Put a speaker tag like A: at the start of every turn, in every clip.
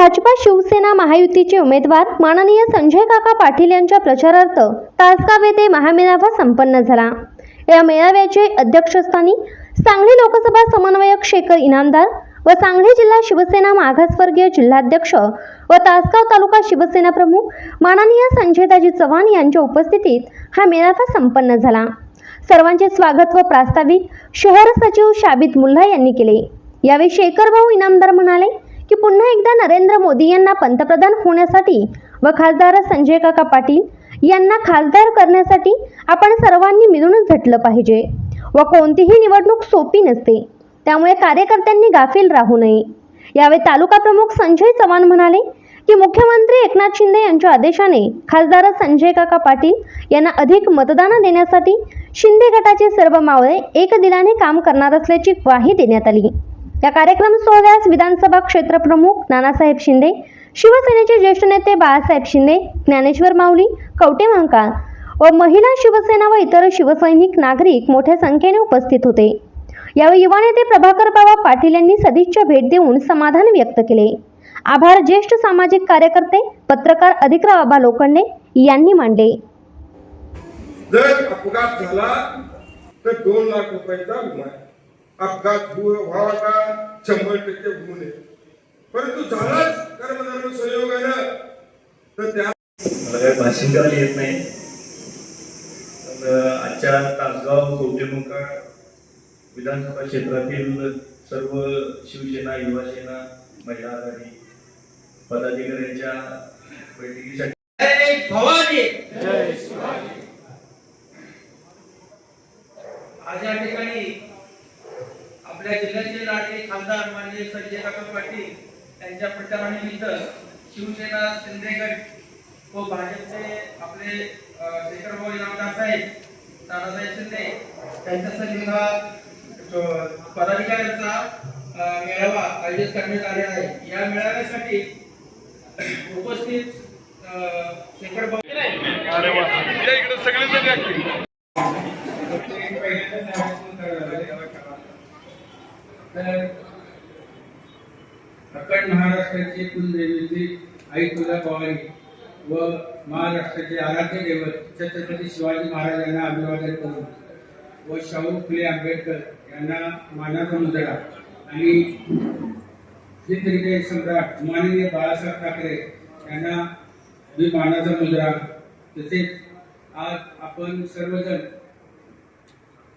A: भाजपा शिवसेना महायुतीचे उमेदवार माननीय संजय काका पाटील यांच्या प्रचारार्थ तासगाव येथे महामेळावा संपन्न झाला. या मेळाव्याचे अध्यक्षस्थानी सांगली लोकसभा समन्वयक शेखर इनामदार व सांगली जिल्हा शिवसेना मागासवर्गीय जिल्हाध्यक्ष व तासगाव तालुका शिवसेना प्रमुख माननीय संजयदाजी चव्हाण यांच्या उपस्थितीत हा मेळावा संपन्न झाला. सर्वांचे स्वागत व प्रास्ताविक शहर सचिव शाबित मुल्ला यांनी केले. यावेळी शेखर भाऊ इनामदार म्हणाले की पुन्हा एकदा नरेंद्र मोदी यांना पंतप्रधान होण्यासाठी व खासदार संजय काका पाटील यांना खासदार करण्यासाठी आपण सर्वांनी मिळून झटलं पाहिजे व कोणतीही निवडणूक सोपी नसते. त्यामुळे कार्यकर्त्यांनी गाफील राहू नये. यावेळी तालुका प्रमुख संजय चव्हाण म्हणाले की मुख्यमंत्री एकनाथ शिंदे यांच्या आदेशाने खासदार संजय काका पाटील यांना अधिक मतदान देण्यासाठी शिंदे गटाचे सर्व मावळे एक दिलाने काम करणार असल्याची ग्वाही देण्यात आली. या कार्यक्रम सोहळ्यास विधानसभा क्षेत्र प्रमुख नानासाहेब शिंदे शिवसेनेचे ज्येष्ठ नेते बाळासाहेब शिंदे ज्ञानेश्वर माऊली कवटे महाकाळ व महिला शिवसेना व इतर शिवसैनिक नागरिक मोठ्या संख्येने उपस्थित होते. यावेळी युवा नेते प्रभाकर बाबा पाटील यांनी सदिच्छा भेट देऊन समाधान व्यक्त केले. आभार ज्येष्ठ सामाजिक कार्यकर्ते पत्रकार अधिकराव आबा लोखंडे यांनी मांडले
B: जर अपघात झाला तर दोन लाख रुपयाचा विमा आहे. अपघात व्हावा का शंभर टक्के होऊ नये. परंतु झालाच कर्मधर्म संयोगानं तर त्या
C: मला काही भाषण करायला येत नाही. अं, आजच्या तासगाव कवटेमुखा विधानसभा क्षेत्रातील सर्व शिवसेना युवासेना महिला आघाडी पदाधिकाऱ्यांच्या बैठकीसाठी
D: भवानी आज या ठिकाणी आपल्या जिल्ह्याचे लाडके खासदार माननीय संजय काका पाटील यांच्या प्रचारानिमित्त शिवसेना शिंदेगड व भाजपचे आपले शेखरभाऊ इनामदार साहेब नानासाहेब शिंदे त्यांच्या संघा पदाधिकाऱ्यांचा मेळावा आयोजित करण्यात आलेला आहे. या मेळाव्यासाठी उपस्थित शेखरभाऊ सगळे तर अखंड महाराष्ट्राची कुलदेवीची आई तुळजाभवानी व महाराष्ट्राचे आराध्य दैवत छत्रपती शिवाजी महाराजांना अभिवादन करून व शाहू फुले आंबेडकर यांना मानाचा मुजरा आणि हिंद सम्राट माननीय बाळासाहेब ठाकरे यांना मी मानाचा मुजरा तसेच आज आपण सर्वजण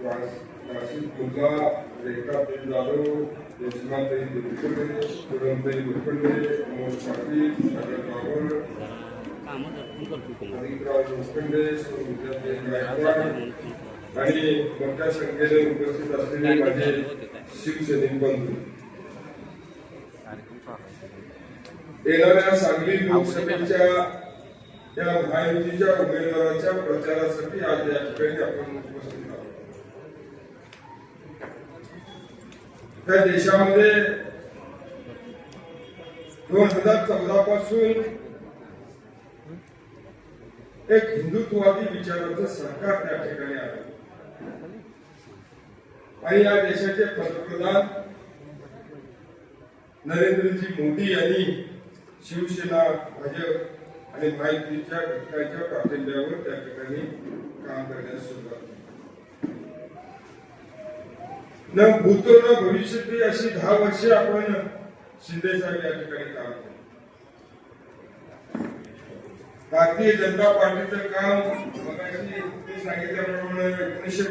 B: पाटील वास- वासिफ रेखाताई जाधव यशमाताई दुर्गडे सुरमताई दुर्गडे अमोल पाटील सागर बाबर हरिकराव लोखंडे सुविद्याताई गायकवाड आणि मोठ्या संख्येने उपस्थित असलेले माझे शिवसैनिक बंधू येणाऱ्या सांगली लोकसभेच्या या महायुतीच्या उमेदवाराच्या प्रचारासाठी आज या ठिकाणी आपण उपस्थित आहोत त्या देशामध्ये दोन हजार चौदा पासून एक हिंदुत्ववादी विचाराचं सरकार त्या ठिकाणी आलं. आणि या देशाचे पंतप्रधान नरेंद्रजी मोदी यांनी शिवसेना भाजप आणि माहितीच्या घटकांच्या पाठिंब्यावर त्या ठिकाणी काम करण्यास सुरुवात केली. न भूतो न भविष्यती अशी दहा वर्षे आपण शिंदे साहेब या ठिकाणी काम केलं. भारतीय जनता पार्टीचं काम मगाशी सांगितल्याप्रमाणे एकोणीसशे